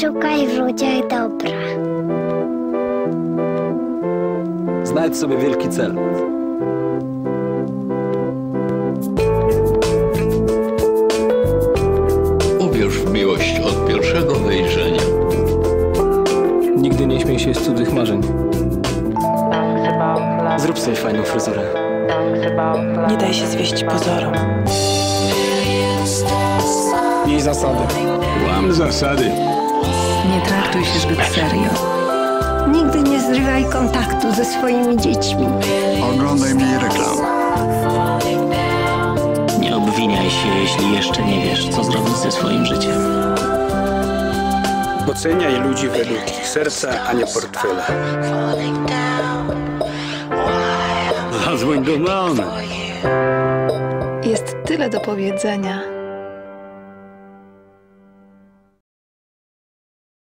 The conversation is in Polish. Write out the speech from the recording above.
Szukaj w ludziach dobra. Znajdź sobie wielki cel. Uwierz w miłość od pierwszego wejrzenia. Nigdy nie śmiej się z cudzych marzeń. Zrób sobie fajną fryzurę. Nie daj się zwieść pozorom. Jej zasady. Łam zasady. Nie traktuj się zbyt serio. Nigdy nie zrywaj kontaktu ze swoimi dziećmi. Oglądaj mniej reklam. Nie obwiniaj się, jeśli jeszcze nie wiesz, co zrobić ze swoim życiem. Oceniaj ludzi według ich serca, a nie portfela. Zadzwoń do mamy. Jest tyle do powiedzenia,